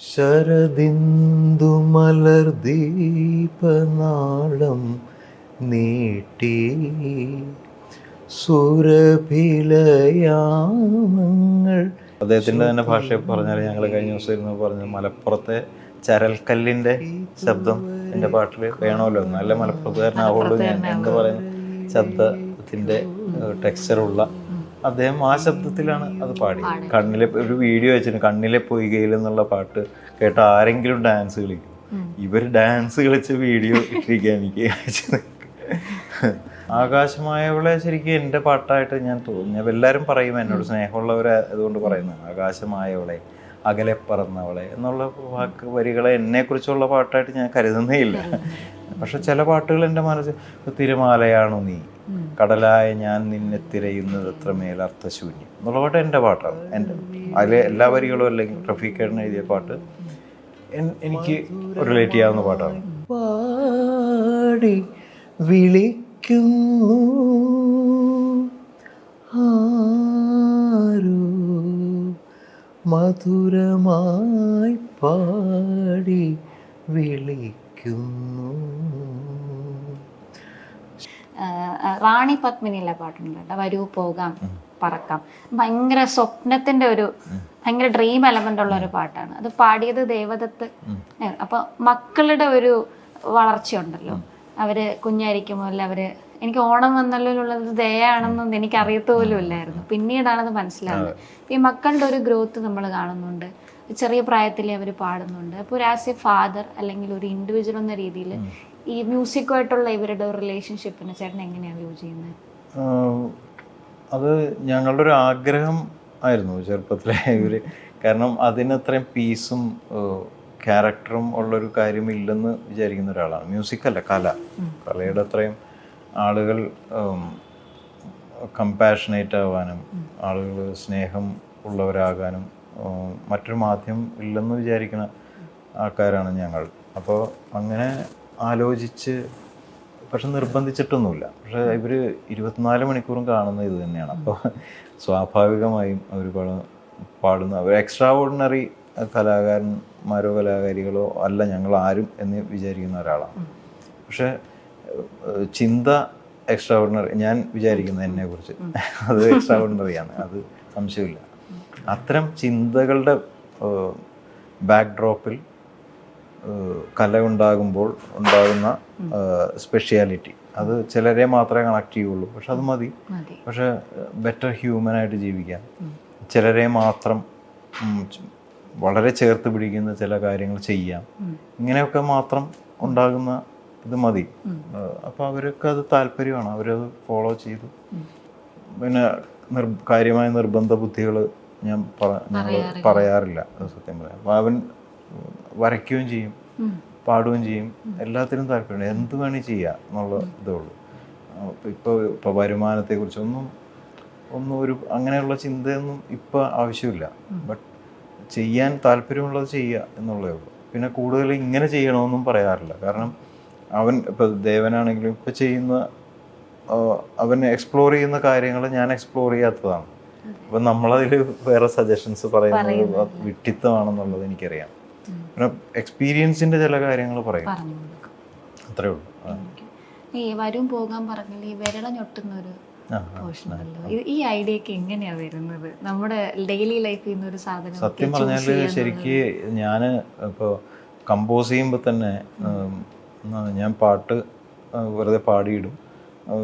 ശരദിന്ദു മലർ ദീപനാളം നീട്ടി. സുരഭിലയാമങ്ങൾ അദ്ദേഹത്തിന്റെ തന്നെ ഭാഷ പറഞ്ഞാൽ ഞങ്ങൾ കഴിഞ്ഞ ദിവസം ഇരുന്ന് പറഞ്ഞ മലപ്പുറത്തെ ചരൽക്കല്ലിന്റെ ശബ്ദം എന്റെ പാട്ടിൽ വേണമല്ലോ നല്ല മലപ്പുറത്തുകാരനാവുള്ളൂ ഞാൻ. എന്ന് പറയുന്ന? ശബ്ദത്തിന്റെ ടെക്സ്ചറുള്ള അദ്ദേഹം ആ ശബ്ദത്തിലാണ് അത് പാടി കണ്ണിലെ ഒരു വീഡിയോ വെച്ചിട്ട് കണ്ണിലെ പൊയ്കയിൽ എന്നുള്ള പാട്ട് കേട്ട ആരെങ്കിലും ഡാൻസ് കളിക്കും. ഇവർ ഡാൻസ് കളിച്ച വീഡിയോ ഇട്ടിരിക്കാൻ എനിക്ക് അയച്ചത് ആകാശമായവളെ ശരിക്കും എന്റെ പാട്ടായിട്ട് ഞാൻ തോന്നുന്നു. എല്ലാവരും പറയും എന്നോട് സ്നേഹമുള്ളവരെ അതുകൊണ്ട് പറയുന്നത്. ആകാശമായവളെ അകലെ പറന്നവളെ എന്നുള്ള വാക്ക് വരികളെ എന്നെക്കുറിച്ചുള്ള പാട്ടായിട്ട് ഞാൻ കരുതുന്നേ ഇല്ല. പക്ഷെ ചില പാട്ടുകൾ എന്റെ മനസ്സിൽ തിരുമാലയാണോ നീ കടലായ ഞാൻ നിന്നെ തിരയുന്നത് എത്രമേൽ അർത്ഥശൂന്യം. എന്നുള്ള പാട്ട് എന്റെ പാട്ടാണ്. എന്റെ അതിലെ എല്ലാ വരികളും അല്ലെങ്കിൽ റഫീഖേട്ടൻ എഴുതിയ പാട്ട് എനിക്ക് റിലേറ്റ് ചെയ്യാവുന്ന പാട്ടാണ്. പാടി വിളിക്കുന്നു. ആരോ മധുരമായി പാടി വിളിക്കുന്നു. റാണി പത്മിനിയിലെ പാട്ടുണ്ട് കേട്ടോ വരൂ പോകാം പറക്കാം. ഭയങ്കര സ്വപ്നത്തിന്റെ ഒരു ഭയങ്കര ഡ്രീം എലമെന്റ് ഉള്ള ഒരു പാട്ടാണ്. അത് പാടിയത് ദേവദത്ത് അപ്പൊ മക്കളുടെ ഒരു വളർച്ചയുണ്ടല്ലോ. അവർ കുഞ്ഞായിരിക്കുമ്പോൾ അവർ എനിക്ക് ഓണം വന്നല്ലോ എന്നുള്ളത് ദയാണെന്നൊന്നും എനിക്ക് അറിയത്ത പോലും ഇല്ലായിരുന്നു. പിന്നീടാണത് മനസ്സിലാവുന്നത്. ഈ മക്കളുടെ ഒരു ഗ്രോത്ത് നമ്മൾ കാണുന്നുണ്ട്. ചെറിയ പ്രായത്തിലേ അവർ പാടുന്നുണ്ട്. അപ്പോൾ ഒരു ആസ് എ ഫാദർ അല്ലെങ്കിൽ ഒരു ഇൻഡിവിജ്വൽ എന്ന രീതിയിൽ ഈ മ്യൂസിക്കുമായിട്ടുള്ള ഇവരുടെ റിലേഷൻഷിപ്പിനെ ചേട്ടൻ എങ്ങനെയാണ് വ്യൂ ചെയ്യുന്നത്? അത് ഞങ്ങളുടെ ഒരു ആഗ്രഹം ആയിരുന്നു ചെറുപ്പത്തിലെ ഇവർ. കാരണം അതിനത്രയും പീസും ക്യാരക്ടറും ഉള്ളൊരു കാര്യമില്ലെന്ന് വിചാരിക്കുന്ന ഒരാളാണ്. മ്യൂസിക്കല്ല കല. കലയുടെ അത്രയും ആളുകൾ കമ്പാഷനേറ്റ് ആവാനും ആളുകൾ സ്നേഹം ഉള്ളവരാകാനും മറ്റൊരു മാധ്യമം ഇല്ലെന്ന് വിചാരിക്കുന്ന ആൾക്കാരാണ് ഞങ്ങൾ. അപ്പോൾ അങ്ങനെ ആലോചിച്ച് പക്ഷെ നിർബന്ധിച്ചിട്ടൊന്നുമില്ല. പക്ഷെ ഇവർ ഇരുപത്തിനാല് മണിക്കൂറും കാണുന്ന ഇത് തന്നെയാണ്. അപ്പോൾ സ്വാഭാവികമായും അവർ പാടുന്ന അവർ എക്സ്ട്രാ ഓർഡിനറി കലാകാരന്മാരോ കലാകാരികളോ അല്ല ഞങ്ങൾ ആരും എന്ന് വിചാരിക്കുന്ന ഒരാളാണ്. പക്ഷെ ചിന്ത എക്സ്ട്രാ ഓർഡിനറി ഞാൻ വിചാരിക്കുന്നത് എന്നെ കുറിച്ച്. അത് എക്സ്ട്രാ ഓർഡിനറിയാണ് അത് സംശയമില്ല. അത്തരം ചിന്തകളുടെ ബാക്ക്ഡ്രോപ്പിൽ കല ഉണ്ടാകുമ്പോൾ ഉണ്ടാകുന്ന സ്പെഷ്യാലിറ്റി അത് ചിലരെ മാത്രമേ കണക്ട് ചെയ്യുള്ളൂ. പക്ഷെ അത് മതി. പക്ഷെ ബെറ്റർ ഹ്യൂമനായിട്ട് ജീവിക്കാൻ ചിലരെ മാത്രം വളരെ ചേർത്ത് പിടിക്കുന്ന ചില കാര്യങ്ങൾ ചെയ്യാം. ഇങ്ങനെയൊക്കെ മാത്രം ഉണ്ടാകുന്ന ഇത് മതി. അപ്പോൾ അവരൊക്കെ അത് താല്പര്യമാണ്. അവരത് ഫോളോ ചെയ്തു. പിന്നെ കാര്യമായ നിർബന്ധ ബുദ്ധികൾ ഞാൻ പറ- ഞങ്ങൾ പറയാറില്ല. സത്യം പറയാം. അപ്പം അവൻ വരയ്ക്കുകയും ചെയ്യും പാടുകയും ചെയ്യും. എല്ലാത്തിനും താല്പര്യമുണ്ട്. എന്ത് വേണേൽ ചെയ്യാം എന്നുള്ള ഇതേ ഉള്ളൂ ഇപ്പോൾ ഇപ്പോൾ വരുമാനത്തെക്കുറിച്ച് ഒന്നും ഒന്നും ഒരു അങ്ങനെയുള്ള ചിന്തയൊന്നും ഇപ്പോൾ ആവശ്യമില്ല. ബട്ട് ചെയ്യാൻ താല്പര്യമുള്ളത് ചെയ്യുക എന്നുള്ളതേ ഉള്ളൂ. പിന്നെ കൂടുതൽ ഇങ്ങനെ ചെയ്യണമെന്നും പറയാറില്ല. കാരണം അവൻ ഇപ്പോൾ ദേവനാണെങ്കിലും ഇപ്പം ചെയ്യുന്ന അവൻ എക്സ്പ്ലോർ ചെയ്യുന്ന കാര്യങ്ങൾ ഞാൻ എക്സ്പ്ലോർ ചെയ്യാത്തതാണ്. അപ്പം നമ്മളതിൽ വേറെ സജഷൻസ് പറയുന്നത്. വിട്ടിത്തമാണെന്നുള്ളത് എനിക്കറിയാം. പിന്നെ എക്സ്പീരിയൻസിന്റെ ചില കാര്യങ്ങൾ പറയും. അത്രേ ഉള്ളൂ. ഈ വരും പോകാൻ പറഞ്ഞാൽ ഈ വിരള ഈ എങ്ങനെയാ വരുന്നത്? നമ്മുടെ ഡെയിലി ലൈഫിൽ നിന്ന് ഒരു സാധനം സത്യം പറഞ്ഞാൽ ശരിക്ക് ഞാൻ ഇപ്പോൾ കമ്പോസ് ചെയ്യുമ്പോൾ തന്നെ ഞാൻ പാട്ട് വെറുതെ പാടിയിടും.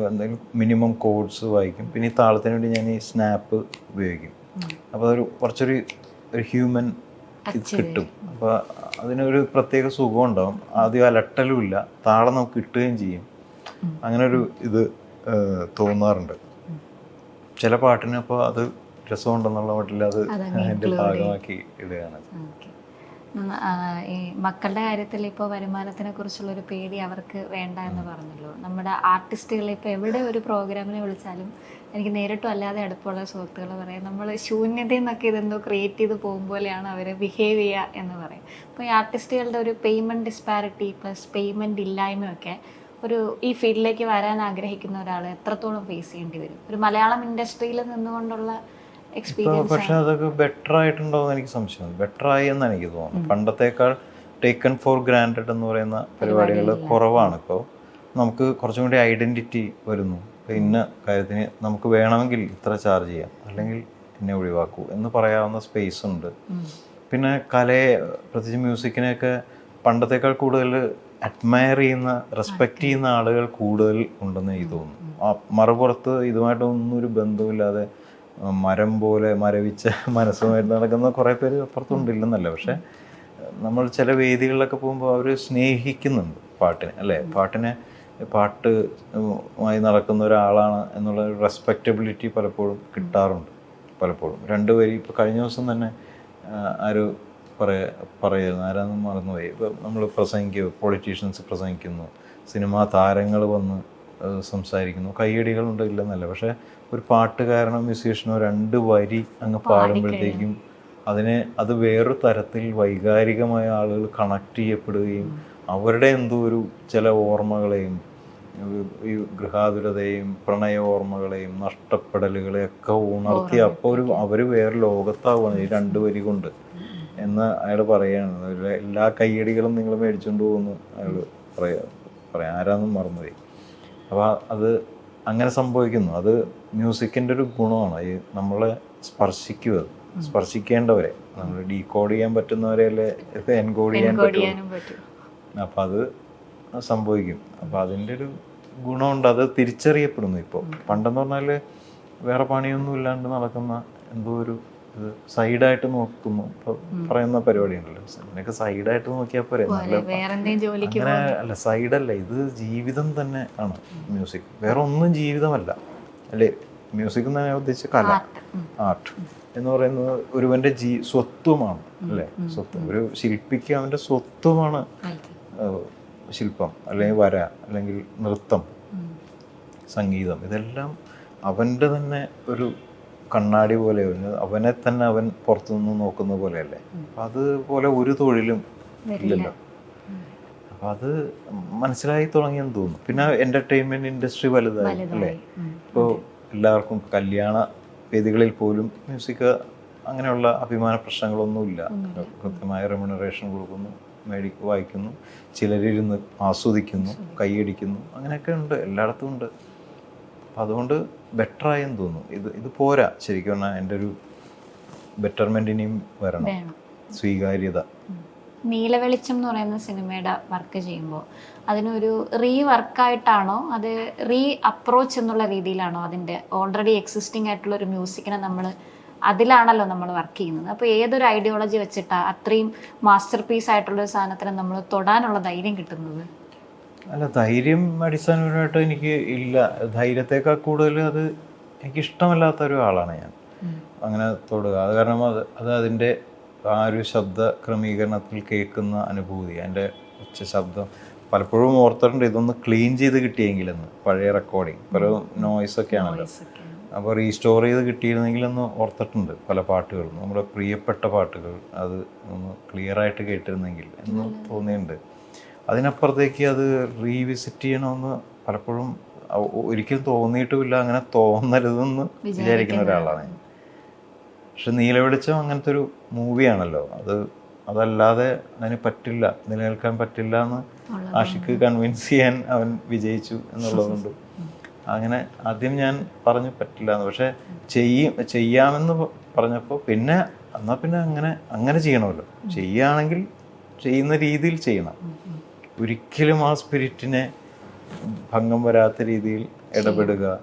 എന്തെങ്കിലും മിനിമം കോഡ്സ് വായിക്കും. പിന്നെ ഈ താളത്തിന് വേണ്ടി ഞാൻ ഈ സ്നാപ്പ് ഉപയോഗിക്കും. അപ്പോൾ അതൊരു കുറച്ചൊരു ഒരു ഹ്യൂമൻ കിട്ടും. അപ്പോൾ അതിനൊരു പ്രത്യേക സുഖം ഉണ്ടാവും ആദ്യം അലട്ടലും ഇല്ല താളം നമുക്ക് കിട്ടുകയും ചെയ്യും. അങ്ങനെ ഒരു ഇത് തോന്നാറുണ്ട്. ചില പാട്ടിന് അപ്പോൾ അത് രസമുണ്ടെന്നുള്ള മട്ടിൽ അത് അതിന്റെ ഭാഗമാക്കി ഇടുകയാണ്. ഈ മക്കളുടെ കാര്യത്തിൽ ഇപ്പോൾ വരുമാനത്തിനെ കുറിച്ചുള്ള ഒരു പേടി അവർക്ക് വേണ്ട എന്ന് പറഞ്ഞല്ലോ. നമ്മുടെ ആർട്ടിസ്റ്റുകളെ ഇപ്പോൾ എവിടെ ഒരു പ്രോഗ്രാമിനെ വിളിച്ചാലും എനിക്ക് നേരിട്ടും അല്ലാതെ അടുപ്പമുള്ള സുഹൃത്തുക്കൾ പറയാം നമ്മൾ ശൂന്യതയിൽ നിന്നൊക്കെ ഇതെന്തോ ക്രിയേറ്റ് ചെയ്ത് പോകും പോലെയാണ് അവർ ബിഹേവ് ചെയ്യുക എന്ന് പറയും. അപ്പോൾ ഈ ആർട്ടിസ്റ്റുകളുടെ ഒരു പേയ്മെന്റ് ഡിസ്പാരിറ്റി പ്ലസ് പേയ്മെന്റ് ഇല്ലായ്മയൊക്കെ ഒരു ഈ ഫീൽഡിലേക്ക് വരാൻ ആഗ്രഹിക്കുന്ന ഒരാൾ എത്രത്തോളം ഫേസ് ചെയ്യേണ്ടി വരും? ഒരു മലയാളം ഇൻഡസ്ട്രിയിൽ നിന്നുകൊണ്ടുള്ള എക്സ്പീരിയൻസ് പക്ഷെ അതൊക്കെ ബെറ്റർ ആയിട്ടുണ്ടോ എന്ന് എനിക്ക് സംശയം ബെറ്റർ ആയി എന്ന് എനിക്ക് തോന്നുന്നു പണ്ടത്തേക്കാൾ ടേക്കൺ ഫോർ ഗ്രാൻഡഡ് എന്ന് പറയുന്ന പരിപാടികൾ കുറവാണ്. ഇപ്പോൾ നമുക്ക് കുറച്ചും കൂടി ഐഡന്റിറ്റി വരുന്നു. ഇന്ന കാര്യത്തിന് നമുക്ക് വേണമെങ്കിൽ ഇത്ര ചാർജ് ചെയ്യാം. അല്ലെങ്കിൽ എന്നെ ഒഴിവാക്കൂ എന്ന് പറയാവുന്ന സ്പേസ് ഉണ്ട്. പിന്നെ കലയെ പ്രത്യേകിച്ച് മ്യൂസിക്കിനെയൊക്കെ പണ്ടത്തേക്കാൾ കൂടുതൽ അഡ്മയർ ചെയ്യുന്ന റെസ്പെക്റ്റ് ചെയ്യുന്ന ആളുകൾ കൂടുതൽ ഉണ്ടെന്ന് എനിക്ക് തോന്നുന്നു. മറുപുറത്ത് ഇതുമായിട്ടൊന്നും ഒരു ബന്ധമില്ലാതെ മരം പോലെ മരവിച്ച മനസ്സുമായിട്ട് നടക്കുന്ന കുറേ പേര് അപ്പുറത്തുണ്ടില്ലെന്നല്ല. പക്ഷേ നമ്മൾ ചില വേദികളിലൊക്കെ പോകുമ്പോൾ അവർ സ്നേഹിക്കുന്നുണ്ട് പാട്ടിനെ അല്ലേ? പാട്ടിനെ പാട്ട് മായി നടക്കുന്ന ഒരാളാണ് എന്നുള്ള റെസ്പെക്റ്റബിലിറ്റി പലപ്പോഴും കിട്ടാറുണ്ട് പലപ്പോഴും. രണ്ടുപേരും ഇപ്പോൾ കഴിഞ്ഞ ദിവസം തന്നെ ആര് പറയ പറയുന്നു ആരാന്നും മറന്നുപോയി. ഇപ്പം നമ്മൾ പ്രസംഗിക്കുക പൊളിറ്റീഷ്യൻസ് പ്രസംഗിക്കുന്നു സിനിമാ താരങ്ങൾ വന്ന് സംസാരിക്കുന്നു. കയ്യടികളുണ്ട് ഇല്ലെന്നല്ല. പക്ഷെ ഒരു പാട്ടുകാരനോ മ്യൂസീഷ്യനോ രണ്ട് വരി അങ്ങ് പാടുമ്പോഴത്തേക്കും അതിനെ അത് വേറൊരു തരത്തിൽ വൈകാരികമായ ആളുകൾ കണക്ട് ചെയ്യപ്പെടുകയും അവരുടെ എന്തോ ഒരു ചില ഓർമ്മകളെയും ഈ- ഗൃഹാതുരതയും പ്രണയ ഓർമ്മകളെയും നഷ്ടപ്പെടലുകളെയൊക്കെ ഉണർത്തി അപ്പോൾ ഒരു അവർ വേറെ ലോകത്താവുകയാണ് ഈ രണ്ട് വരി കൊണ്ട് എന്ന് അയാൾ പറയാണ് ഒരു എല്ലാ കയ്യടികളും നിങ്ങൾ മേടിച്ചുകൊണ്ട് പോകുന്നു. അയാൾ പറയാ പറയാം ആരാന്നും മറന്നുപോയി. അപ്പോൾ അത് അങ്ങനെ സംഭവിക്കുന്നു. അത് മ്യൂസിക്കിന്റെ ഒരു ഗുണമാണ്. ഈ നമ്മളെ സ്പർശിക്കുക സ്പർശിക്കേണ്ടവരെ നമ്മൾ ഡീകോഡ് ചെയ്യാൻ പറ്റുന്നവരെയല്ലേ എൻകോഡ് ചെയ്യാൻ പറ്റും. അപ്പം അത് സംഭവിക്കും. അപ്പം അതിന്റെ ഒരു ഗുണമുണ്ട്. അത് തിരിച്ചറിയപ്പെടുന്നു ഇപ്പോൾ പണ്ടെന്ന് പറഞ്ഞാൽ വേറെ പണിയൊന്നും ഇല്ലാണ്ട് നടക്കുന്ന എന്തോ ഒരു ഇത് സൈഡായിട്ട് നോക്കുന്നു. പറയുന്ന പരിപാടി ഉണ്ടല്ലോ അങ്ങനെയൊക്കെ സൈഡായിട്ട് നോക്കിയാൽ പോരെ. അങ്ങനെ അല്ല സൈഡല്ല. ഇത് ജീവിതം തന്നെ ആണ് മ്യൂസിക്. വേറെ ഒന്നും ജീവിതമല്ല. അല്ലേ? മ്യൂസിക് എന്ന് ഞാൻ ഉദ്ദേശിച്ച കല. ആർട്ട്. എന്ന് പറയുന്നത് ഒരുവന്റെ ജീ സ്വത്വമാണ്. അല്ലേ? സ്വത്വം ഒരു ശില്പിക്ക് അവന്റെ സ്വത്വമാണ് ശില്പം. അല്ലെങ്കിൽ വര അല്ലെങ്കിൽ നൃത്തം സംഗീതം. ഇതെല്ലാം അവന്റെ തന്നെ ഒരു കണ്ണാടി പോലെ അവനെ തന്നെ അവൻ പുറത്തുനിന്ന് നോക്കുന്ന പോലെയല്ലേ? അപ്പം അതുപോലെ ഒരു തൊഴിലും ഇല്ലല്ലോ. അപ്പം അത് മനസ്സിലായി തുടങ്ങിയെന്ന് തോന്നുന്നു. പിന്നെ എന്റർടൈൻമെന്റ് ഇൻഡസ്ട്രി വലുതായി അല്ലേ? ഇപ്പോൾ എല്ലാവർക്കും കല്യാണ വേദികളിൽ പോലും മ്യൂസിക് അങ്ങനെയുള്ള അഭിമാന പ്രശ്നങ്ങളൊന്നുമില്ല. കൃത്യമായ റെമ്യൂണറേഷൻ കൊടുക്കുന്നു മേടിക്ക് വായിക്കുന്നു ചിലരിരുന്ന് ആസ്വദിക്കുന്നു. കൈയടിക്കുന്നു അങ്ങനെയൊക്കെ ഉണ്ട്. എല്ലായിടത്തും ഉണ്ട്. അപ്പം അതുകൊണ്ട് ബെറ്ററായെന്ന് തോന്നുന്നു. ഇത് ഇത് പോരാ. ശരിക്കും പറഞ്ഞാൽ എന്റെ ഒരു ബെറ്റർമെന്റ് ഇനിയും വരണം. സ്വീകാര്യത. നീലവെളിച്ചം എന്ന് പറയുന്ന സിനിമയുടെ വർക്ക് ചെയ്യുമ്പോൾ അതിനൊരു റീ വർക്കായിട്ടാണോ അത് റീ അപ്രോച്ച് എന്നുള്ള രീതിയിലാണോ അതിന്റെ ഓൾറെഡി എക്സിസ്റ്റിംഗ് ആയിട്ടുള്ള ഒരു മ്യൂസിക്കിനെ നമ്മൾ അതിലാണല്ലോ നമ്മൾ വർക്ക് ചെയ്യുന്നത്? അപ്പോൾ ഏതൊരു ഐഡിയോളജി വെച്ചിട്ടാണ് അത്രയും മാസ്റ്റർ പീസ് ആയിട്ടുള്ള ഒരു സാധനത്തിന് നമ്മൾ തൊടാനുള്ള ധൈര്യം കിട്ടുന്നത്? അല്ല ധൈര്യം അടിസ്ഥാനപരമായിട്ട് എനിക്ക് ഇല്ല. ധൈര്യത്തേക്കാൾ കൂടുതൽ അത് എനിക്ക് ഇഷ്ടമല്ലാത്ത ഒരു ആളാണ് ഞാൻ അങ്ങനെ തൊടുക. അത് കാരണം അത് അത് അതിന്റെ ആ ഒരു ശബ്ദ ക്രമീകരണത്തിൽ കേൾക്കുന്ന അനുഭൂതി എന്റെ ഉച്ച ശബ്ദം പലപ്പോഴും ഓർത്തിട്ടുണ്ട്. ഇതൊന്ന് ക്ലീൻ ചെയ്ത് കിട്ടിയെങ്കിലെന്ന് പഴയ റെക്കോർഡിങ് പല നോയ്സൊക്കെ ആണല്ലോ. അപ്പോൾ റീസ്റ്റോർ ചെയ്ത് കിട്ടിയിരുന്നെങ്കിലെന്ന് ഓർത്തിട്ടുണ്ട് പല പാട്ടുകളും. നമ്മുടെ പ്രിയപ്പെട്ട പാട്ടുകൾ അത് ഒന്ന് ക്ലിയറായിട്ട് കേട്ടിരുന്നെങ്കിൽ എന്ന് തോന്നിയിട്ടുണ്ട്. അതിനപ്പുറത്തേക്ക് അത് റീവിസിറ്റ് ചെയ്യണമെന്ന് പലപ്പോഴും ഒരിക്കലും തോന്നിയിട്ടുമില്ല. അങ്ങനെ തോന്നരുതെന്ന് വിചാരിക്കുന്ന ഒരാളാണ് ഞാൻ. പക്ഷെ നീലവെളിച്ചം അങ്ങനത്തെ ഒരു മൂവിയാണല്ലോ അത് അതല്ലാതെ അതിന് പറ്റില്ല നിലനിൽക്കാൻ പറ്റില്ല എന്ന് ആഷിക്ക് കൺവിൻസ് ചെയ്യാൻ അവൻ വിജയിച്ചു എന്നുള്ളതുകൊണ്ട്. അങ്ങനെ ആദ്യം ഞാൻ പറഞ്ഞു പറ്റില്ല എന്ന് പക്ഷെ ചെയ്യും ചെയ്യാമെന്ന് പറഞ്ഞപ്പോൾ പിന്നെ എന്നാൽ പിന്നെ അങ്ങനെ അങ്ങനെ ചെയ്യണമല്ലോ. ചെയ്യുകയാണെങ്കിൽ ചെയ്യുന്ന രീതിയിൽ ചെയ്യണം. ഒരിക്കലും ആ സ്പിരിറ്റിനെ ഭംഗം വരാത്ത രീതിയിൽ ഇടപെടുക.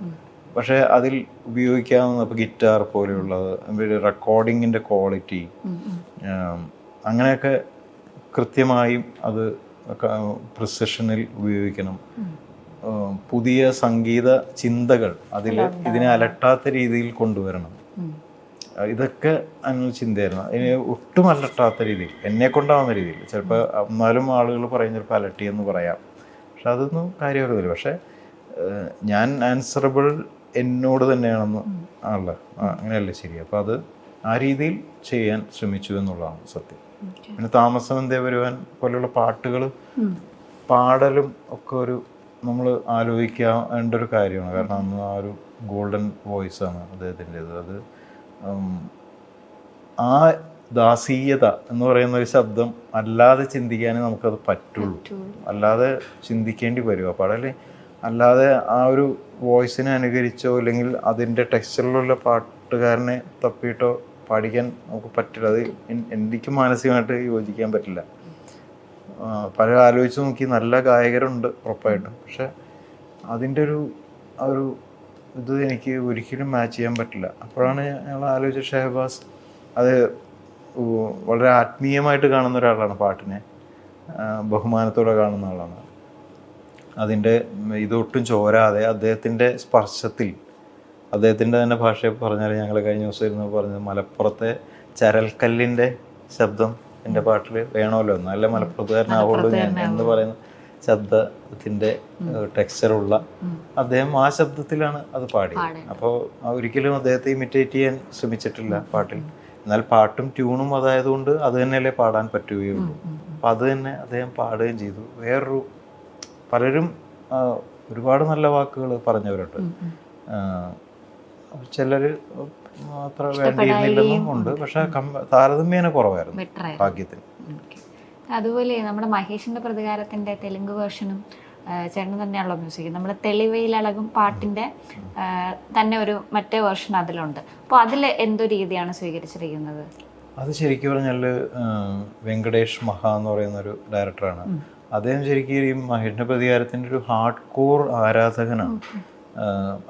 പക്ഷേ അതിൽ ഉപയോഗിക്കാവുന്ന ഇപ്പോൾ ഗിറ്റാർ പോലെയുള്ളത് റെക്കോർഡിങ്ങിന്റെ ക്വാളിറ്റി അങ്ങനെയൊക്കെ കൃത്യമായും അത് പ്രിസഷനിൽ ഉപയോഗിക്കണം. പുതിയ സംഗീത ചിന്തകൾ അതിൽ ഇതിനെ അലട്ടാത്ത രീതിയിൽ കൊണ്ടുവരണം. ഇതൊക്കെ അങ്ങനെ ചിന്തയായിരുന്നു. അതിന് ഒട്ടും അലട്ടാത്ത രീതിയിൽ എന്നെ കൊണ്ടാവുന്ന രീതിയിൽ. ചിലപ്പോൾ എന്നാലും ആളുകൾ പറയും ചിലപ്പോൾ അലട്ടി എന്ന് പറയാം. പക്ഷെ അതൊന്നും കാര്യമായിരുന്നില്ല. പക്ഷേ ഞാൻ ആൻസറബിൾ എന്നോട് തന്നെയാണെന്ന് ആണല്ലോ. ആ, അങ്ങനെയല്ലേ ശരി. അപ്പോൾ അത് ആ രീതിയിൽ ചെയ്യാൻ ശ്രമിച്ചു എന്നുള്ളതാണ് സത്യം. പിന്നെ താമസം എന്തേ വരുവാൻ പോലെയുള്ള പാട്ടുകൾ പാടലും ഒക്കെ ഒരു നമ്മൾ ആലോചിക്കേണ്ട ഒരു കാര്യമാണ്. കാരണം അന്ന് ആ ഒരു ഗോൾഡൻ വോയിസ് ആണ് അദ്ദേഹത്തിന്റെത്. അത് ആ ദാസീയത എന്ന് പറയുന്ന ഒരു ശബ്ദം അല്ലാതെ ചിന്തിക്കാനേ നമുക്കത് പറ്റുള്ളൂ. അല്ലാതെ ചിന്തിക്കേണ്ടി വരും. അപ്പോൾ അല്ലാതെ ആ ഒരു വോയിസിനെ അനുകരിച്ചോ അല്ലെങ്കിൽ അതിന്റെ ടെക്സ്ചറിലുള്ള പാട്ടുകാരനെ തപ്പിയിട്ടോ പാടിക്കാൻ നമുക്ക് പറ്റില്ല. അത് എനിക്ക് മാനസികമായിട്ട് യോജിക്കാൻ പറ്റില്ല. പല പലരും ആലോചിച്ച് നോക്കി നല്ല ഗായകരുണ്ട് ഉറപ്പായിട്ടും. പക്ഷെ അതിന്റെ ഒരു ആ ഒരു ഇത് എനിക്ക് ഒരിക്കലും മാച്ച് ചെയ്യാൻ പറ്റില്ല. അപ്പോഴാണ് ഞങ്ങൾ ആലോചിച്ച ഷഹബാസ് അത് വളരെ ആത്മീയമായിട്ട് കാണുന്ന ഒരാളാണ് പാട്ടിനെ. ബഹുമാനത്തോടെ കാണുന്ന ആളാണ്. അതിന്റെ ഇതൊട്ടും ചോരാതെ അദ്ദേഹത്തിന്റെ സ്പർശത്തിൽ അദ്ദേഹത്തിന്റെ തന്നെ ഭാഷയെ പറഞ്ഞാൽ ഞങ്ങൾ കഴിഞ്ഞ ദിവസം ഇരുന്ന് പറഞ്ഞത് മലപ്പുറത്തെ ചരൽക്കല്ലിന്റെ ശബ്ദം എന്റെ പാട്ടിൽ വേണമല്ലോ. നല്ല മലപ്പുറത്തുകാരനാവുള്ളൂ ഞാൻ എന്ന് പറയുന്ന ശബ്ദത്തിന്റെ ടെക്സ്ചറുള്ള അദ്ദേഹം ആ ശബ്ദത്തിലാണ് അത് പാടിയത്. അപ്പോൾ ഒരിക്കലും അദ്ദേഹത്തെ ഇമിറ്റേറ്റ് ചെയ്യാൻ ശ്രമിച്ചിട്ടില്ല പാട്ടിൽ. എന്നാൽ പാട്ടും ട്യൂണും അതായതുകൊണ്ട് അത് തന്നെയല്ലേ പാടാൻ പറ്റുകയുള്ളൂ. അപ്പം അത് തന്നെ അദ്ദേഹം പാടുകയും ചെയ്തു. വേറൊരു പലരും ഒരുപാട് നല്ല വാക്കുകൾ പറഞ്ഞവരുണ്ട്. ചിലർ അത്ര വേണ്ടിയിരുന്നില്ലെന്നും ഉണ്ട്. പക്ഷെ താരതമ്യേന കുറവായിരുന്നു ഭാഗ്യത്തിന്. അതുപോലെ നമ്മുടെ മഹേഷിന്റെ പ്രതികാരത്തിന്റെ തെലുങ്ക് വേർഷനും ചേട്ടൻ തന്നെയാണല്ലോ മ്യൂസിക് നമ്മുടെ തെളിവയിലളകും പാട്ടിന്റെ തന്നെ ഒരു മറ്റേ വേർഷൻ അതിലുണ്ട്. അപ്പോൾ അതിൽ എന്തോ രീതിയാണ് സ്വീകരിച്ചിരിക്കുന്നത്? അത് ശരിക്കും പറഞ്ഞാൽ വെങ്കടേഷ് മഹാ എന്ന് പറയുന്ന ഒരു ഡയറക്ടറാണ് അദ്ദേഹം ശരിക്കും ഈ മഹേഷിന്റെ പ്രതികാരത്തിന്റെ ഒരു ഹാർഡ് കോർ ആരാധകനാണ്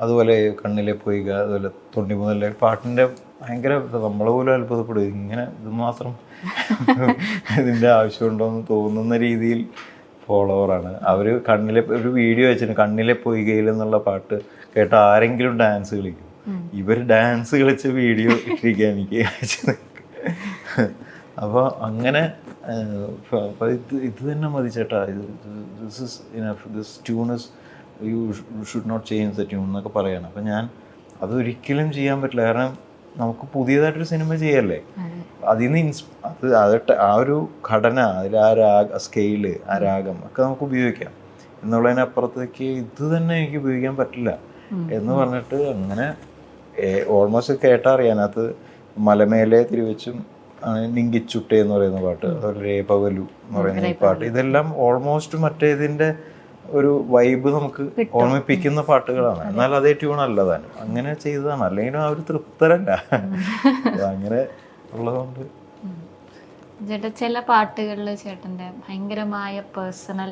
അതുപോലെ കണ്ണിലെ പൊയ്ക അതുപോലെ തൊണ്ടി മുതലേ പാട്ടിന്റെ ഭയങ്കര നമ്മൾ പോലും അത്ഭുതപ്പെടും. ഇങ്ങനെ ഇത് മാത്രം ഇതിന്റെ ആവശ്യമുണ്ടോ എന്ന് തോന്നുന്ന രീതിയിൽ ഫോളോവറാണ് അവർ കണ്ണിലെ ഒരു വീഡിയോ വെച്ചിട്ട് കണ്ണിലെ പൊയ്കയിൽ എന്നുള്ള പാട്ട് കേട്ട ആരെങ്കിലും ഡാൻസ് കളിക്കും. ഇവർ ഡാൻസ് കളിച്ച വീഡിയോ ഇട്ടിരിക്കുക എനിക്ക് അപ്പോൾ അങ്ങനെ ഇത് ഇത് തന്നെ മതി ചേട്ടാ. This is enough this tune you should not change the tune എന്നൊക്കെ പറയാണ്. അപ്പം ഞാൻ അതൊരിക്കലും ചെയ്യാൻ പറ്റില്ല. കാരണം നമുക്ക് പുതിയതായിട്ടൊരു സിനിമ ചെയ്യല്ലേ? അതിൽ നിന്ന് ഇൻസ് അത് അത് ആ ഒരു ഘടന അതിൽ ആ രാഗ സ്കെയിൽ ആ രാഗം ഒക്കെ നമുക്ക് ഉപയോഗിക്കാം. എന്നുള്ളതിനപ്പുറത്തേക്ക് ഇത് തന്നെ എനിക്ക് ഉപയോഗിക്കാൻ പറ്റില്ല. എന്ന് പറഞ്ഞിട്ട് അങ്ങനെ ഓൾമോസ്റ്റ് കേട്ടാ അറിയാനകത്ത് മലമേലെ തിരിവെച്ചും നിങ്കിച്ചുട്ടേ എന്ന് പറയുന്ന പാട്ട് അതുപോലെ രേപകലു എന്ന് പറയുന്ന ഈ പാട്ട്. ഇതെല്ലാം ഓൾമോസ്റ്റ് മറ്റേതിന്റെ ഒരു വൈബ് നമുക്ക് ഓർമ്മിപ്പിക്കുന്ന പാട്ടുകളാണ്. എന്നാൽ അതേ ട്യൂൺ അല്ല താനും അങ്ങനെ ചെയ്തതാണ്. അല്ലെങ്കിൽ ആ ഒരു തൃപ്തരല്ല. അങ്ങനെ ഉള്ളതുകൊണ്ട്. ചേട്ടാ ചില പാട്ടുകളിൽ ചേട്ടന്റെ ഭയങ്കരമായ പേഴ്സണൽ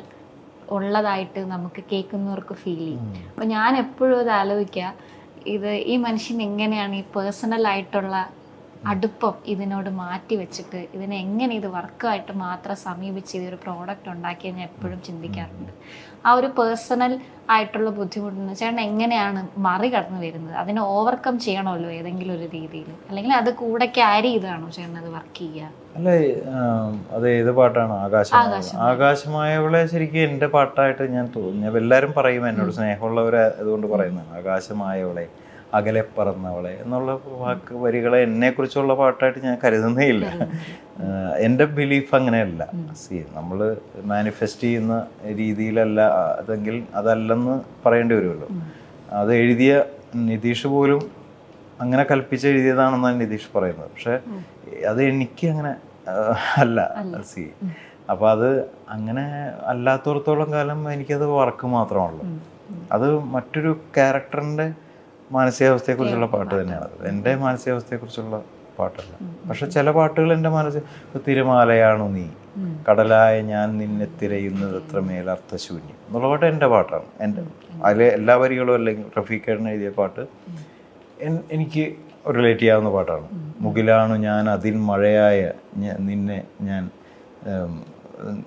ഉള്ളതായിട്ട് നമുക്ക് കേൾക്കുന്നവർക്ക് ഫീൽ ചെയ്യും. അപ്പം ഞാൻ എപ്പോഴും അത് ആലോചിക്കുക. ഇത് ഈ മനുഷ്യൻ എങ്ങനെയാണ് ഈ പേഴ്സണൽ ആയിട്ടുള്ള അടുപ്പം ഇതിനോട് മാറ്റി വെച്ചിട്ട് ഇതിനെ എങ്ങനെ ഇത് വർക്കായിട്ട് മാത്രം സമീപിച്ച് ഇതൊരു പ്രോഡക്റ്റ് ഉണ്ടാക്കിയെന്ന് ഞാൻ എപ്പോഴും ചിന്തിക്കാറുണ്ട്. ആ ഒരു പേഴ്സണൽ ആയിട്ടുള്ള ബുദ്ധിമുട്ടെന്ന് ചേട്ടൻ എങ്ങനെയാണ് മറികടന്ന് വരുന്നത്? അതിനെ ഓവർകം ചെയ്യണമല്ലോ ഏതെങ്കിലും ഒരു രീതിയിൽ അല്ലെങ്കിൽ അത് കൂടെ ക്യാരി ചെയ്താണോ ചേട്ടൻ അത് വർക്ക് ചെയ്യുക അല്ല അത് ഏത് പാട്ടാണ്? ആകാശം ആകാശമായവളെ. ശരിക്കും എന്റെ പാട്ടായിട്ട് ഞാൻ തോന്നുന്നു. എല്ലാവരും പറയും എന്നോട് സ്നേഹമുള്ളവരെ അതുകൊണ്ട് പറയുന്നതാണ്. ആകാശമായവളെ. അകലെ പറന്നവളെ എന്നുള്ള വാക്ക് വരികളെ എന്നെ കുറിച്ചുള്ള പാട്ടായിട്ട് ഞാൻ കരുതുന്നേ ഇല്ല എന്റെ ബിലീഫ് അങ്ങനെയല്ല. സി നമ്മൾ മാനിഫെസ്റ്റ് ചെയ്യുന്ന രീതിയിലല്ല അതെങ്കിൽ അതല്ലെന്ന് പറയേണ്ടി വരുമല്ലോ. അത് എഴുതിയ നിതീഷ് പോലും അങ്ങനെ കൽപ്പിച്ച് എഴുതിയതാണെന്നാണ് നിതീഷ് പറയുന്നത്. പക്ഷെ അത് എനിക്ക് അങ്ങനെ അല്ല. സി അപ്പൊ അത് അങ്ങനെ അല്ലാത്തടത്തോളം കാലം എനിക്കത് വർക്ക് മാത്രമാണല്ലോ അത് മറ്റൊരു ക്യാരക്ടറിന്റെ മാനസികാവസ്ഥയെക്കുറിച്ചുള്ള പാട്ട് തന്നെയാണ്. എന്റെ മാനസികാവസ്ഥയെക്കുറിച്ചുള്ള പാട്ടല്ല. പക്ഷെ ചില പാട്ടുകൾ എന്റെ മനസ്സിൽ തിരമാലയാണു നീ കടലായ ഞാൻ നിന്നെ തിരയുന്നത് എത്രമേൽ അർത്ഥശൂന്യം എന്നുള്ള പാട്ട് എന്റെ പാട്ടാണ്. എന്റെ അതിലെ എല്ലാ വരികളും അല്ലെങ്കിൽ റഫീഖേട്ടൻ എഴുതിയ പാട്ട് എനിക്ക് റിലേറ്റ് ചെയ്യാവുന്ന പാട്ടാണ്. മുകിലാണു ഞാൻ അതിൻ മഴയായ നിന്നെ ഞാൻ മറന്നു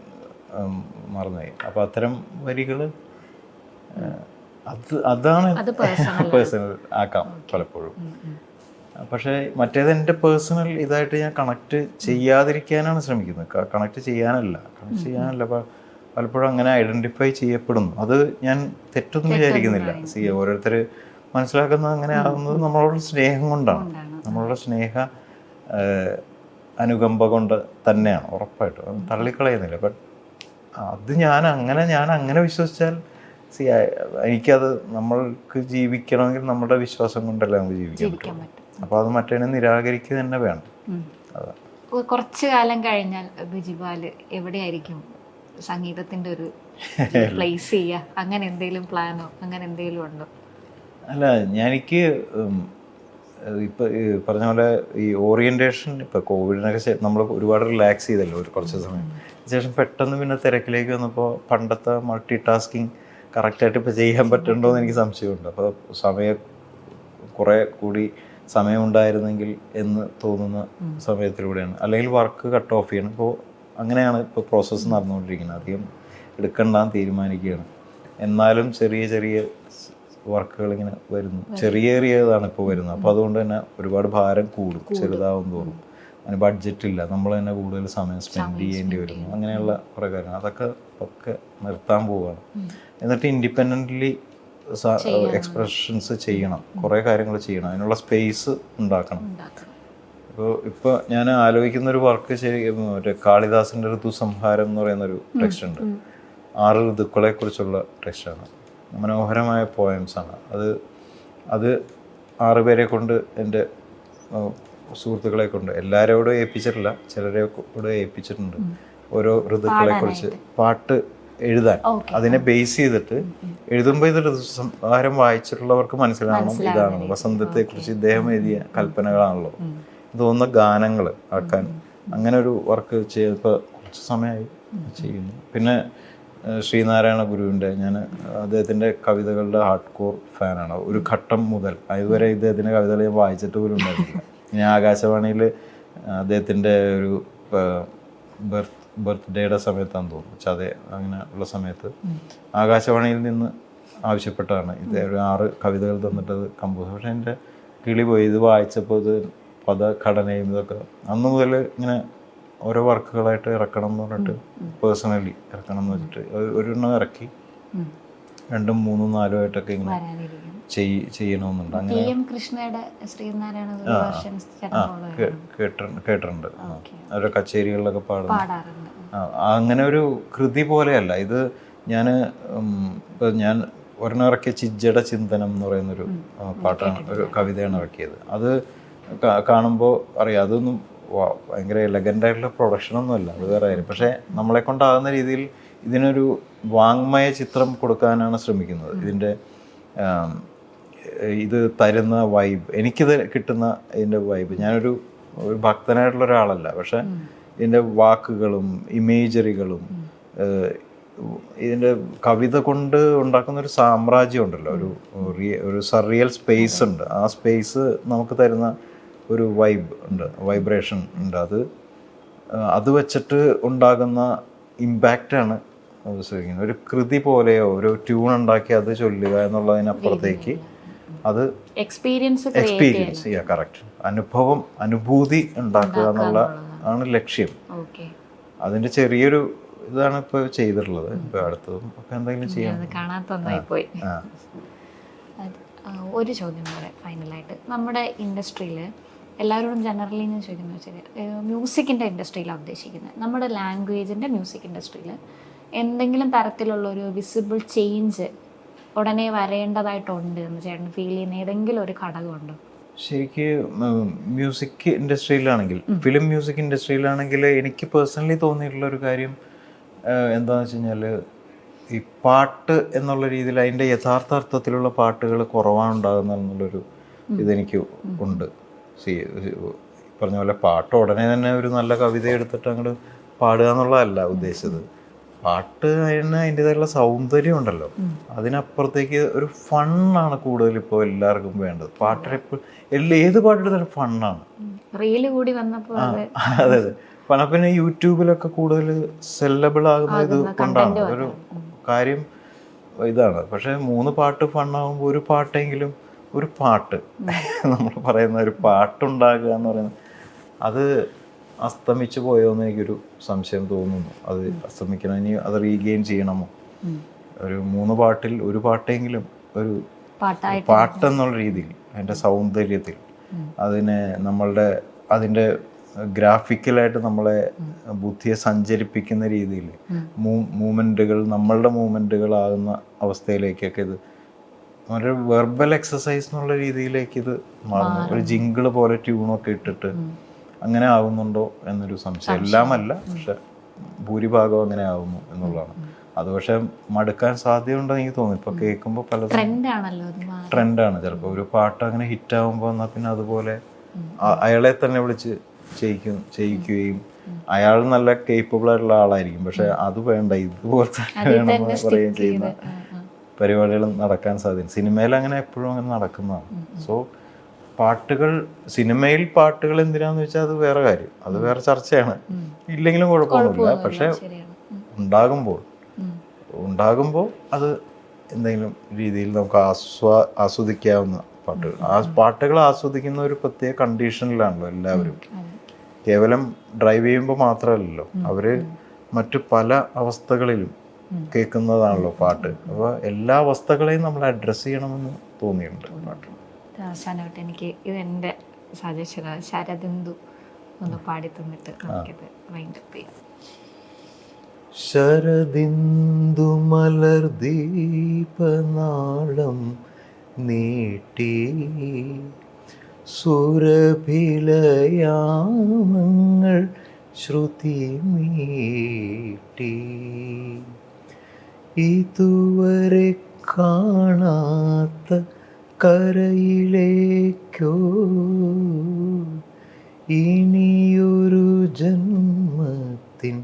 ഉം, മറന്നുപോയി. അപ്പം അത്തരം വരികൾ അത് അതാണ് പേഴ്സണൽ ആക്കാം പലപ്പോഴും. പക്ഷേ മറ്റേത് എന്റെ പേഴ്സണൽ ഇതായിട്ട് ഞാൻ കണക്ട് ചെയ്യാതിരിക്കാനാണ് ശ്രമിക്കുന്നത്. കണക്ട് ചെയ്യാനല്ല. കണക്ട് ചെയ്യാനല്ല. പലപ്പോഴും അങ്ങനെ ഐഡന്റിഫൈ ചെയ്യപ്പെടുന്നു. അത് ഞാൻ തെറ്റൊന്നും വിചാരിക്കുന്നില്ല. സി ഓരോരുത്തർ മനസ്സിലാക്കുന്നത് അങ്ങനെ ആകുന്നത് നമ്മളോട് സ്നേഹം കൊണ്ടാണ്. നമ്മളുടെ സ്നേഹ അനുകമ്പ കൊണ്ട് തന്നെയാണ് ഉറപ്പായിട്ടും. തള്ളിക്കളയുന്നില്ല. ബട്ട് അത് ഞാൻ അങ്ങനെ ഞാൻ അങ്ങനെ വിശ്വസിച്ചാൽ സി എനിക്കത് നമ്മൾക്ക് ജീവിക്കണമെങ്കിൽ നമ്മുടെ വിശ്വാസം കൊണ്ടല്ലേ നമുക്ക് ജീവിക്കാൻ പറ്റും. അപ്പോൾ അത് മറ്റേനെ നിരാകരിക്കുക തന്നെ വേണം. അതാ. കുറച്ച് കാലം കഴിഞ്ഞാൽ ബിജിപാൽ എവിടെയായിരിക്കും സംഗീതത്തിന്റെ ഒരു പ്ലേസ് ചെയ്യുക? അങ്ങനെ എന്തെങ്കിലും പ്ലാനോ? അങ്ങനെ എന്തെങ്കിലും ഉണ്ടോ? അല്ല ഞാൻ എനിക്ക് ഇപ്പൊ പറഞ്ഞ പോലെ ഈ ഓറിയന്റേഷൻ ഇപ്പൊ കോവിഡിനൊക്കെ നമ്മൾ ഒരുപാട് റിലാക്സ് ചെയ്തല്ലോ ഒരു കുറച്ച് സമയം. ശേഷം പെട്ടെന്ന് പിന്നെ തിരക്കിലേക്ക് വന്നപ്പോൾ പണ്ടത്തെ മൾട്ടി ടാസ്കിങ് കറക്റ്റായിട്ട് ഇപ്പോൾ ചെയ്യാൻ പറ്റുന്നുണ്ടോ എന്ന് എനിക്ക് സംശയമുണ്ട്. അപ്പോൾ സമയം കുറേ കൂടി സമയമുണ്ടായിരുന്നെങ്കിൽ എന്ന് തോന്നുന്ന സമയത്തിലൂടെയാണ്. അല്ലെങ്കിൽ വർക്ക് കട്ട് ഓഫ് ചെയ്യണം. ഇപ്പോൾ അങ്ങനെയാണ് ഇപ്പോൾ പ്രോസസ്സ് നടന്നുകൊണ്ടിരിക്കുന്നത്. അധികം എടുക്കണ്ടെന്ന് തീരുമാനിക്കുകയാണ്. എന്നാലും ചെറിയ ചെറിയ വർക്കുകൾ ഇങ്ങനെ വരുന്നു. ചെറിയ ചെറിയതാണ് ഇപ്പോൾ വരുന്നത്. അപ്പോൾ അതുകൊണ്ട് തന്നെ ഒരുപാട് ഭാരം കൂടും. ചെറുതാവും തോറും. അതിന് ബഡ്ജറ്റ് ഇല്ല. നമ്മൾ തന്നെ കൂടുതൽ സമയം സ്പെൻഡ് ചെയ്യേണ്ടി വരുന്നു. അങ്ങനെയുള്ള കുറേ കാര്യങ്ങൾ. അതൊക്കെ ഒക്കെ നിർത്താൻ പോവുകയാണ് എന്നിട്ട് ഇൻഡിപെൻഡന്റ്ലി എക്സ്പ്രഷൻസ് ചെയ്യണം. കുറേ കാര്യങ്ങൾ ചെയ്യണം. അതിനുള്ള സ്പേസ് ഉണ്ടാക്കണം. ഇപ്പോൾ ഇപ്പോൾ ഞാൻ ആലോചിക്കുന്ന ഒരു വർക്ക് ശരി മറ്റേ കാളിദാസിന്റെ ഋതുസംഹാരം എന്ന് പറയുന്ന ഒരു ടെക്സ്റ്റ് ഉണ്ട്. ആറ് ഋതുക്കളെ കുറിച്ചുള്ള ടെക്സ്റ്റാണ് മനോഹരമായ പോയംസ് ആണ്. അത് അത് ആറ് പേരെ കൊണ്ട് എന്റെ സുഹൃത്തുക്കളെ കൊണ്ട് എല്ലാവരോടും ഏൽപ്പിച്ചിട്ടില്ല ചിലരെ കൂടെ ഏൽപ്പിച്ചിട്ടുണ്ട്. ഓരോ ഋതുക്കളെ കുറിച്ച് പാട്ട് എഴുതാൻ. അതിനെ ബേസ് ചെയ്തിട്ട് എഴുതുമ്പോൾ ഇത് സംഹാരം വായിച്ചിട്ടുള്ളവർക്ക് മനസ്സിലാവണം. ഇതാണ് വസന്തത്തെ കുറിച്ച് ഇദ്ദേഹം എഴുതിയ കൽപ്പനകളാണല്ലോ. തോന്നുന്ന ഗാനങ്ങൾ ആക്കാൻ. അങ്ങനെ ഒരു വർക്ക് ചെയ്തപ്പോൾ കുറച്ച് സമയമായി ചെയ്യുന്നു. പിന്നെ ശ്രീനാരായണ ഗുരുവിന്റെ ഞാൻ അദ്ദേഹത്തിന്റെ കവിതകളുടെ ഹാർഡ് കോർ ഫാനാണ് ഒരു ഘട്ടം മുതൽ. അതുവരെ ഇദ്ദേഹത്തിന്റെ കവിതകൾ ഞാൻ വായിച്ചിട്ട് പോലും ഉണ്ടായിരുന്നില്ല. ഞാൻ ആകാശവാണിയിൽ അദ്ദേഹത്തിന്റെ ഒരു ബർത്ത് ബർത്ത്ഡേയുടെ സമയത്താന്ന് തോന്നുന്നു. ചതേ അങ്ങനെ ഉള്ള സമയത്ത് ആകാശവാണിയിൽ നിന്ന് ആവശ്യപ്പെട്ടാണ്. ഇത് ഒരു ആറ് കവിതകൾ തന്നിട്ട് അത് കമ്പോസ്. പക്ഷേ എന്റെ കിളി പോയി. ഇത് വായിച്ചപ്പോൾ ഇത് പദഘടനയും ഇതൊക്കെ അന്ന് മുതൽ ഇങ്ങനെ ഓരോ വർക്കുകളായിട്ട് ഇറക്കണം എന്ന് പറഞ്ഞിട്ട് പേഴ്സണലി ഇറക്കണം എന്ന് വെച്ചിട്ട് ഒരു- ഒരെണ്ണം ഇറക്കി. രണ്ടും മൂന്നും നാലും ആയിട്ടൊക്കെ ഇങ്ങനെ ചെയ്യണമെന്നുണ്ട്. അങ്ങനെ കൃഷ്ണയുടെ ശ്രീനാരായണ കേട്ടിട്ടുണ്ട്. അവരുടെ കച്ചേരികളിലൊക്കെ പാടുന്നു. അങ്ങനെ ഒരു കൃതി പോലെയല്ല. ഇത് ഞാൻ ഞാൻ ഒരെണ്ണം ഇറക്കിയ ചിജ്ജയുടെ ചിന്തനം എന്ന് പറയുന്നൊരു പാട്ടാണ് ഒരു കവിതയാണ് ഇറക്കിയത്. അത് കാണുമ്പോൾ അറിയാം. അതൊന്നും ഭയങ്കര എലഗന്റ് ആയിട്ടുള്ള പ്രൊഡക്ഷൻ അല്ല. അത് വേറെ പക്ഷേ നമ്മളെ കൊണ്ടാകുന്ന രീതിയിൽ ഇതിനൊരു വാങ്മയ ചിത്രം കൊടുക്കാനാണ് ശ്രമിക്കുന്നത്. ഇതിന്റെ ഇത് തരുന്ന വൈബ് എനിക്ക് കിട്ടുന്ന ഇതിന്റെ വൈബ് ഞാനൊരു ഒരു ഭക്തനായിട്ടുള്ള ഒരാളല്ല. പക്ഷെ ഇതിന്റെ വാക്കുകളും ഇമേജറികളും ഇതിന്റെ കവിത കൊണ്ട് ഉണ്ടാക്കുന്ന ഒരു സാമ്രാജ്യം ഉണ്ടല്ലോ. ഒരു റിയ- ഒരു സറിയൽ സ്പേസ് ഉണ്ട്. ആ സ്പേസ് നമുക്ക് തരുന്ന ഒരു വൈബ് ഉണ്ട് വൈബ്രേഷൻ ഉണ്ട്. അത് അത് വെച്ചിട്ട് ഉണ്ടാകുന്ന ഇമ്പാക്റ്റാണ് ശ്രമിക്കുന്നത് ഒരു കൃതി പോലെയോ ഒരു ട്യൂൺ ഉണ്ടാക്കി അത് ചൊല്ലുക എന്നുള്ളതിനപ്പുറത്തേക്ക് അത് എക്സ്പീരിയൻസ് എക്സ്പീരിയൻസ് ചെയ്യുക കറക്റ്റ് അനുഭവം അനുഭൂതി ഉണ്ടാക്കുക എന്നുള്ള ആണ് ലക്ഷ്യം. അതിന്റെ ചെറിയൊരു ഇതാണ് ഇപ്പൊ ചെയ്തിട്ടുള്ളത്. ഇപ്പൊ അടുത്തതും ഒക്കെ എന്തെങ്കിലും ചെയ്യാം. ഒരു ചോദ്യം കൂടെ ഫൈനലായിട്ട് നമ്മുടെ ഇൻഡസ്ട്രിയിൽ എല്ലാവരോടും ജനറലി ഞാൻ ചോദിക്കുന്നത് വെച്ചാൽ മ്യൂസിക്കിന്റെ ഇൻഡസ്ട്രിയിലാണ് ഉദ്ദേശിക്കുന്നത്. നമ്മുടെ ലാംഗ്വേജിന്റെ മ്യൂസിക് ഇൻഡസ്ട്രിയിൽ എന്തെങ്കിലും തരത്തിലുള്ള ഒരു വിസിബിൾ ചേഞ്ച് ഉടനെ വരേണ്ടതായിട്ടുണ്ട് എന്ന് ചേട്ടൻ ഫീൽ ചെയ്യുന്ന ഏതെങ്കിലും ഒരു ഘടകമുണ്ടോ? ശരിക്ക് മ്യൂസിക് ഇൻഡസ്ട്രിയിലാണെങ്കിൽ ഫിലിം മ്യൂസിക് ഇൻഡസ്ട്രിയിലാണെങ്കിൽ എനിക്ക് പേഴ്സണലി തോന്നിയിട്ടുള്ള ഒരു കാര്യം എന്താണെന്ന് വെച്ച് കഴിഞ്ഞാൽ ഈ പാട്ട് എന്നുള്ള രീതിയിൽ അതിന്റെ യഥാർത്ഥ അർത്ഥത്തിലുള്ള പാട്ടുകൾ കുറവാണ് ഉണ്ടാകുന്ന എന്നുള്ളൊരു ഇതെനിക്ക് ഉണ്ട്. സി പറഞ്ഞ പോലെ പാട്ട് ഉടനെ തന്നെ ഒരു നല്ല കവിത എടുത്തിട്ട് അങ്ങോട്ട് പാടുക എന്നുള്ളതല്ല ഉദ്ദേശിച്ചത്. പാട്ട് അതിന് അതിന്റെതായുള്ള സൗന്ദര്യം ഉണ്ടല്ലോ. അതിനപ്പുറത്തേക്ക് ഒരു ഫണ്ണാണ് കൂടുതൽ ഇപ്പോൾ എല്ലാവർക്കും വേണ്ടത്. പാട്ടിലെപ്പോൾ എല്ലാ ഏത് പാട്ടെടുത്താലും ഫണ്ണാണ്. റീൽ കൂടി വന്നപ്പോൾ അതെ അതെ പണ പിന്നെ യൂട്യൂബിലൊക്കെ കൂടുതൽ സെല്ലബിൾ ആകുന്ന ഇത് കൊണ്ടാണ്. ഒരു കാര്യം ഇതാണ്. പക്ഷെ മൂന്ന് പാട്ട് ഫണ്ണാകുമ്പോൾ ഒരു പാട്ടെങ്കിലും ഒരു പാട്ട്. നമ്മൾ പറയുന്ന ഒരു പാട്ടുണ്ടാകുക എന്ന് പറയുന്നത് അത് അസ്തമിച്ചു പോയോ എന്ന് എനിക്കൊരു സംശയം തോന്നുന്നു. അത് അസ്തമിക്കണം ഇനി അത് റീഗെയിൻ ചെയ്യണമോ? ഒരു മൂന്ന് പാട്ടിൽ ഒരു പാട്ടെങ്കിലും ഒരു പാട്ടെന്നുള്ള രീതിയിൽ അതിന്റെ സൗന്ദര്യത്തിൽ. അതിനെ നമ്മളുടെ അതിന്റെ ഗ്രാഫിക്കലായിട്ട് നമ്മളെ ബുദ്ധിയെ സഞ്ചരിപ്പിക്കുന്ന രീതിയിൽ മൂമെന്റുകൾ നമ്മളുടെ മൂമെന്റുകളാകുന്ന അവസ്ഥയിലേക്കൊക്കെ ഇത് ഒരു വെർബൽ എക്സസൈസ് എന്നുള്ള രീതിയിലേക്ക് ഇത് മാറുന്നു. ഒരു ജിങ്കിൾ പോലെ ട്യൂണൊക്കെ ഇട്ടിട്ട് അങ്ങനെ ആവുന്നുണ്ടോ എന്നൊരു സംശയം. എല്ലാമല്ല പക്ഷെ ഭൂരിഭാഗം അങ്ങനെ ആവുന്നു എന്നുള്ളതാണ്. അത് പക്ഷെ മടുക്കാൻ സാധ്യതയുണ്ടെന്ന് എനിക്ക് തോന്നുന്നു. ഇപ്പൊ കേൾക്കുമ്പോൾ പല ട്രെൻഡാണ്. ചിലപ്പോൾ ഒരു പാട്ട് അങ്ങനെ ഹിറ്റ് ആവുമ്പോൾ എന്നാൽ പിന്നെ അതുപോലെ അയാളെ തന്നെ വിളിച്ച് ചെയ്യിക്കും ചെയ്യിക്കുകയും അയാൾ നല്ല കേപ്പബിൾ ആയിട്ടുള്ള ആളായിരിക്കും. പക്ഷെ അത് വേണ്ട. ഇതുപോലത്തെ വേണമെന്ന് പറയുകയും ചെയ്യുന്ന പരിപാടികൾ നടക്കാൻ സാധ്യത. സിനിമയിൽ അങ്ങനെ എപ്പോഴും അങ്ങനെ നടക്കുന്നതാണ്. സോ പാട്ടുകൾ സിനിമയിൽ പാട്ടുകൾ എന്തിനാന്ന് വെച്ചാൽ അത് വേറെ കാര്യം. അത് വേറെ ചർച്ചയാണ്. ഇല്ലെങ്കിലും കുഴപ്പമൊന്നുമില്ല. പക്ഷെ ഉണ്ടാകുമ്പോൾ ഉണ്ടാകുമ്പോൾ അത് എന്തെങ്കിലും രീതിയിൽ നമുക്ക് ആസ്വാ ആസ്വദിക്കാവുന്ന പാട്ടുകൾ. ആ പാട്ടുകൾ ആസ്വദിക്കുന്ന ഒരു പ്രത്യേക കണ്ടീഷനിലാണല്ലോ എല്ലാവരും. കേവലം ഡ്രൈവ് ചെയ്യുമ്പോൾ മാത്രമല്ലല്ലോ. അവർ മറ്റു പല അവസ്ഥകളിലും കേൾക്കുന്നതാണല്ലോ പാട്ട്. അപ്പോൾ എല്ലാ അവസ്ഥകളെയും നമ്മൾ അഡ്രസ്സ് ചെയ്യണമെന്ന് തോന്നിയിട്ടുണ്ട് പാട്ട് അവസാനമായിട്ട് എനിക്ക് ഇത് എന്റെ സജഷനാണ് ശരദിന്ദു ഒന്ന് പാടി തന്നിട്ട് നമുക്കിത് വൈൻഡപ്പ് ചെയ്യാം. ശരദിന്ദു മലർ ദീപനാളം നീട്ടി. സുരഭിലയാമങ്ങൾ ശ്രുതി മീട്ടി ഇതുവരെ കാണാത്ത കരയിലേക്കോ? ഇനിയൊരു ജന്മത്തിൻ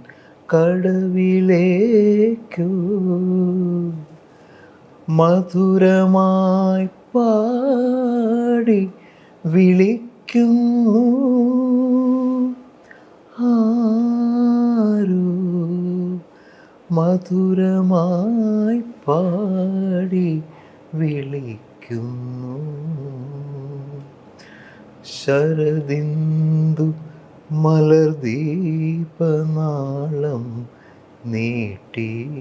കടവിലേക്കോ? മധുരമായി പാടി വിളിക്കുന്നു. ആരോ മധുരമായി പാടി വിളിക്കുന്നു. ശരദിന്ദു മലർദീപനാളം നീട്ടി.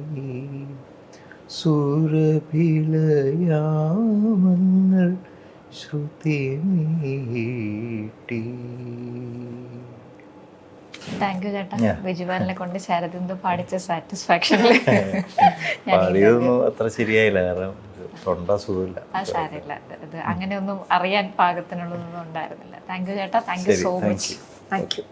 സുരഭിലയാമങ്ങൾ ശ്രുതി നീട്ടി. താങ്ക് യു ചേട്ടാ. Yeah. കൊണ്ട് ശരദിന്ദു പാടിച്ച സാറ്റിസ്ഫാക്ഷനിൽ പാടിയതൊന്നും അത്ര ശരിയായില്ല. കാരണം തൊണ്ട സുഖമില്ല. ആ സാരമില്ല ഇത് അങ്ങനെയൊന്നും അറിയാൻ പാകത്തിനുള്ളതൊന്നും ഉണ്ടായിരുന്നില്ല. താങ്ക് യു ചേട്ടാ. Thank you so much. Thank you